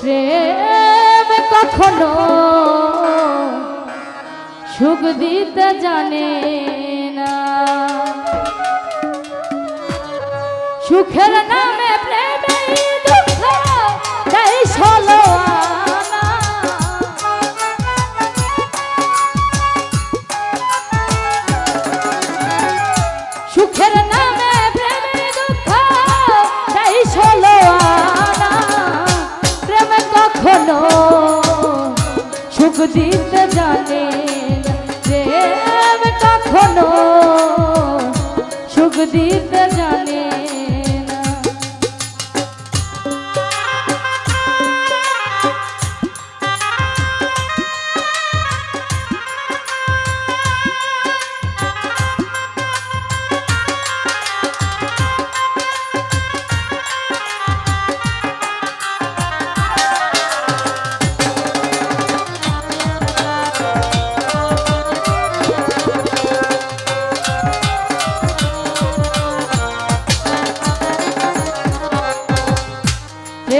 প্রেম কখনো সুখ দিতে জানে না। সুখের নামে প্রেমে দুঃখ তাই ষোলো সুখের দিতে জানে যে প্রেম কখনো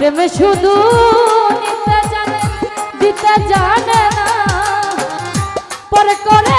প্রেম শুধু নিতে জানে দিতে জানে না। পরে করে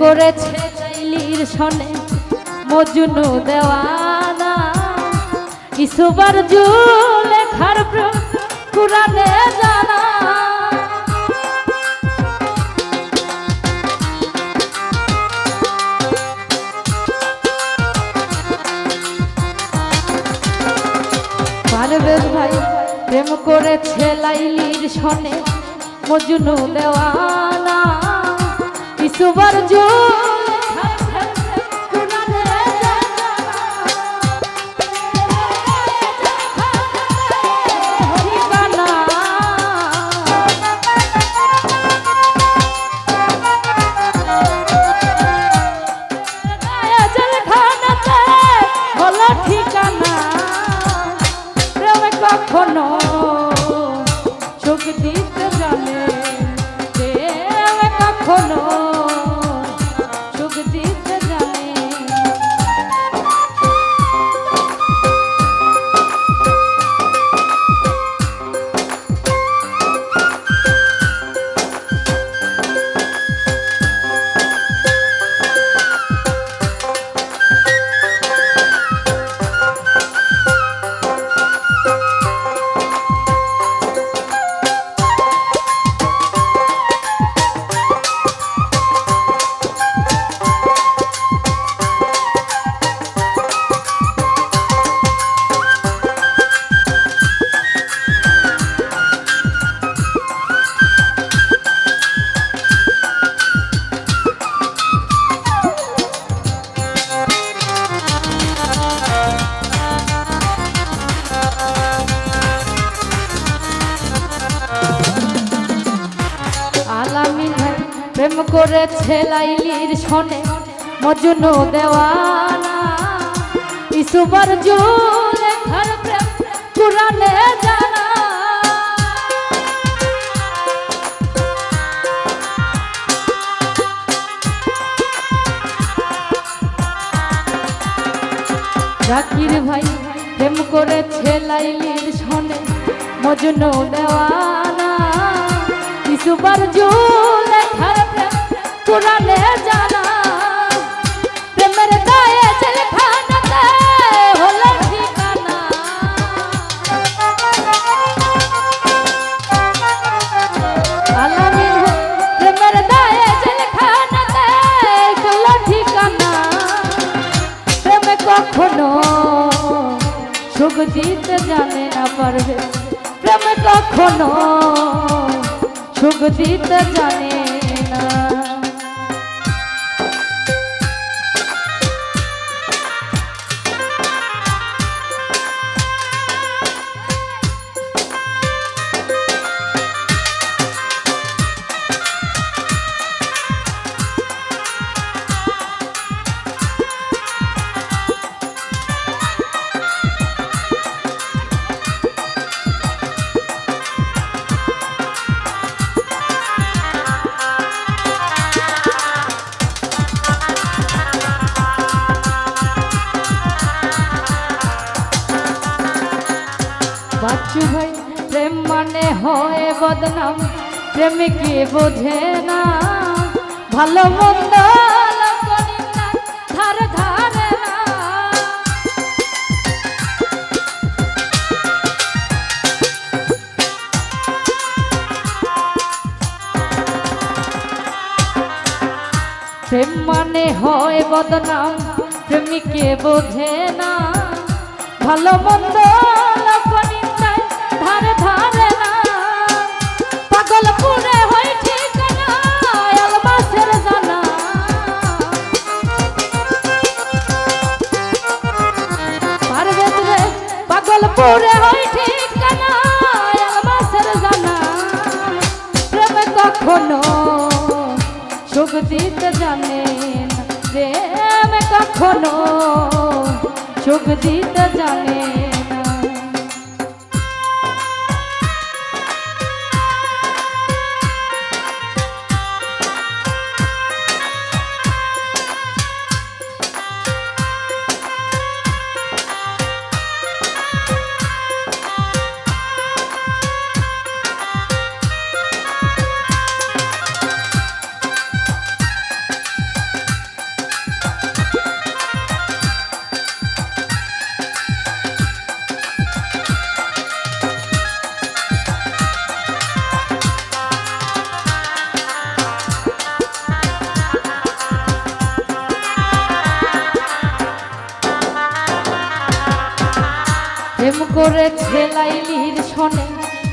করেছে চাইলির সনে মজনু দেওয়ানা। ইসুবার লেখার প্রেম কুরানে জানা। পারবেশ ভাই, প্রেম করেছে লাইলির সনে মজনু দেওয়ানা। ইসুবার প্রেম করেছে লাইলির শনে মজনু দেওয়ানা। ইসুবার জুলে ঘর প্রেম কুরানে জানা। জাকির ভাই, প্রেম করেছে লাইলির শনে মজনু দেওয়ানা। ইসুবার জুলে ঘর প্রেম কুরানে জানা। প্রেমের দায়ে জেলখানাতে হলো ঠিকানা। আলামিন, প্রেমের দায়ে জেলখানাতে হলো ঠিকানা। প্রেমে কখনো সুখ দিতে জানে না পারবে। প্রেমে কখনো সুখ দিতে জানে না। বাচ্চু ভাই প্রেম মানে হয় বদনাম। প্রেমিকে বোঝে না, ভালো মন্দ প্রেম মানে হয় বদনাম প্রেমিকে বোঝে না, ভালো মন্দ পুরে হয় ঠিকানা আলমাসের জানা প্রেমে কখনো সুখ দিতে জানে না। প্রেমে কখনো সুখ দিতে জানে করেছে লাইলির শোনে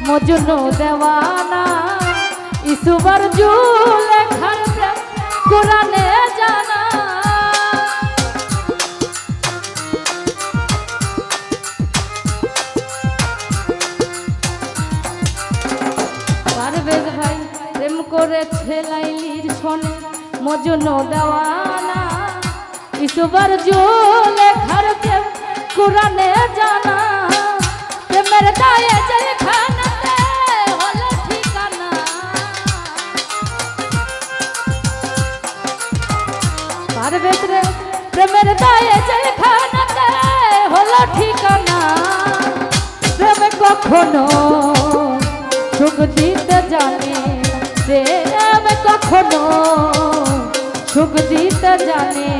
মজনু দেওয়ানা। ইসুবার জুলে ঘর প্রেম কোরআনে জানা। পারভেজ ভাই প্রেম করেছে লাইলির শোনে মজনু দেওয়ানা। ইসুবার জুলে ঘর প্রেম কোরআনে জানা। প্রেমের দায়ে জেলখানাতে হলো ঠিকানা প্রেমে কখনো সুখ দিতে জানে। প্রেমে কখনো সুখ দিতে জানে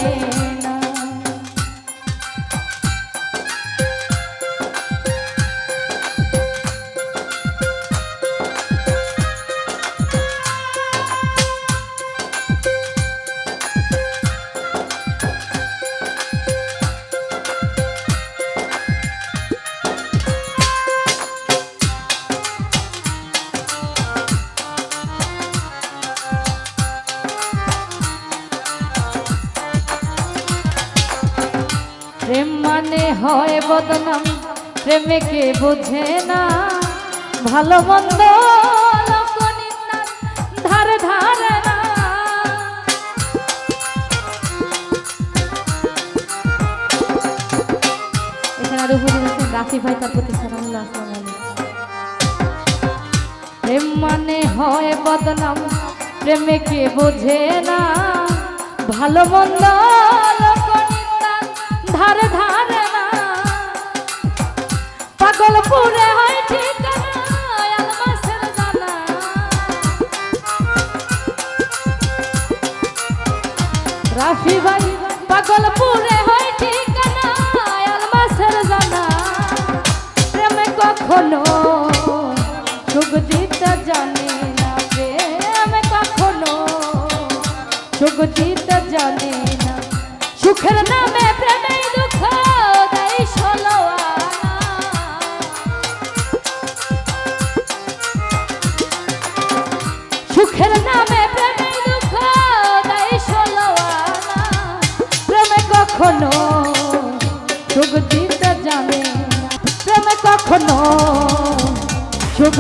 হয় বদনাম, প্রেমেকে বোঝে না। ভালো মন্দ ধারে ধারে প্রেম মানে হয় বদনাম, প্রেমেকে বোঝে না। ভালো মন্দ ধারে ধারে না পুরে হয় রাফি ভাই, পাগল পুরে হয় ঠিকানা আলমাসের জানা। প্রেমে কখনো সুখ দিতে জানে না, প্রেমে কখনো সুখ দিতে জানে না। সুখের নামে